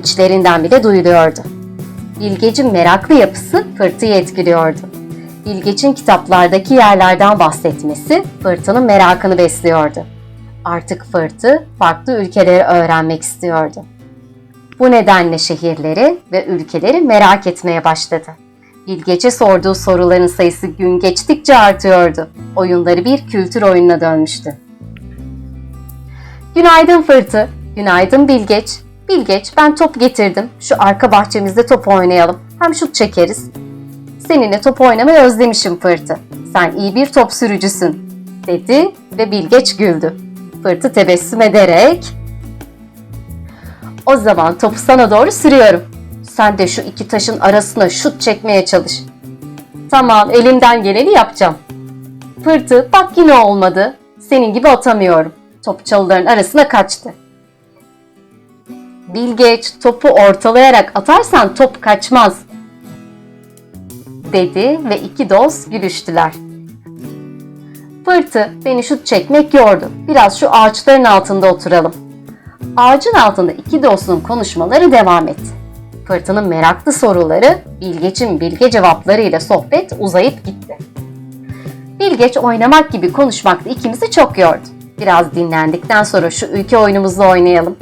içlerinden bile duyuluyordu. Bilgecin meraklı yapısı Fırtı'yı etkiliyordu. Bilgeç'in kitaplardaki yerlerden bahsetmesi Fırtı'nın merakını besliyordu. Artık Fırtı farklı ülkeleri öğrenmek istiyordu. Bu nedenle şehirleri ve ülkeleri merak etmeye başladı. Bilgeç'e sorduğu soruların sayısı gün geçtikçe artıyordu. Oyunları bir kültür oyununa dönmüştü. Günaydın Fırtı, günaydın Bilgeç. Bilgeç ben top getirdim. Şu arka bahçemizde top oynayalım. Hem şut çekeriz. Seninle top oynamayı özlemişim Fırtı. Sen iyi bir top sürücüsün, dedi ve Bilgeç güldü. Fırtı tebessüm ederek, o zaman topu sana doğru sürüyorum. Sen de şu iki taşın arasına şut çekmeye çalış. Tamam, elimden geleni yapacağım. Fırtı, bak yine olmadı. Senin gibi atamıyorum. Top çalıların arasına kaçtı. Bilgeç, topu ortalayarak atarsan top kaçmaz dedi ve iki dost gülüştüler. Fırtı, beni şut çekmek yordu. Biraz şu ağaçların altında oturalım. Ağacın altında iki dostun konuşmaları devam etti. Fırtının meraklı soruları, Bilgeç'in bilge cevaplarıyla sohbet uzayıp gitti. Bilgeç oynamak gibi konuşmakta ikimizi çok yordu. Biraz dinlendikten sonra şu ülke oyunumuzu oynayalım.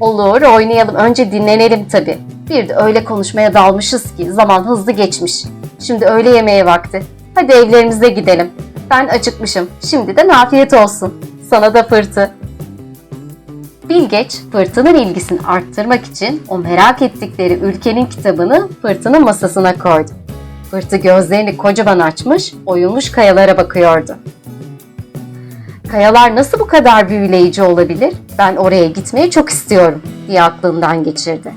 Olur, oynayalım. Önce dinlenelim tabii. Bir de öyle konuşmaya dalmışız ki zaman hızlı geçmiş. Şimdi öğle yemeği vakti. Hadi evlerimize gidelim. Ben acıkmışım. Şimdiden afiyet olsun. Sana da fırtı. Bilgeç, Fırtı'nın ilgisini arttırmak için o merak ettikleri ülkenin kitabını Fırtı'nın masasına koydu. Fırtı gözlerini kocaman açmış, oyulmuş kayalara bakıyordu. Kayalar nasıl bu kadar büyüleyici olabilir? Ben oraya gitmeyi çok istiyorum diye aklından geçirdi.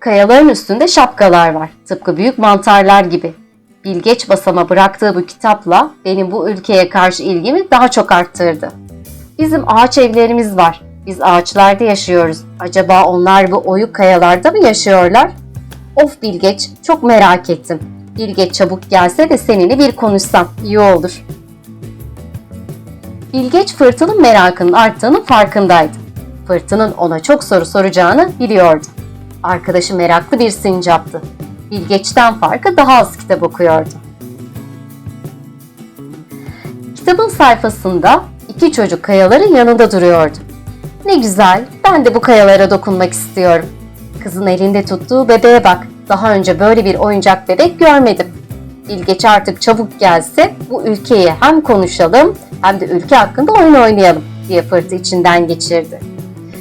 Kayaların üstünde şapkalar var. Tıpkı büyük mantarlar gibi. Bilgeç basama bıraktığı bu kitapla benim bu ülkeye karşı ilgimi daha çok arttırdı. Bizim ağaç evlerimiz var. Biz ağaçlarda yaşıyoruz. Acaba onlar bu oyuk kayalarda mı yaşıyorlar? Of Bilgeç, çok merak ettim. Bilgeç çabuk gelse de seninle bir konuşsam iyi olur. Bilgeç fırtının merakının arttığının farkındaydı. Fırtının ona çok soru soracağını biliyordu. Arkadaşı meraklı bir sincaptı. Bilgeç'ten farkı daha az kitap okuyordu. Kitabın sayfasında iki çocuk kayaların yanında duruyordu. Ne güzel, ben de bu kayalara dokunmak istiyorum. Kızın elinde tuttuğu bebeğe bak. Daha önce böyle bir oyuncak bebek görmedim. Bilgeç artık çabuk gelse bu ülkeyi hem konuşalım hem de ülke hakkında oyun oynayalım diye fırtı içinden geçirdi.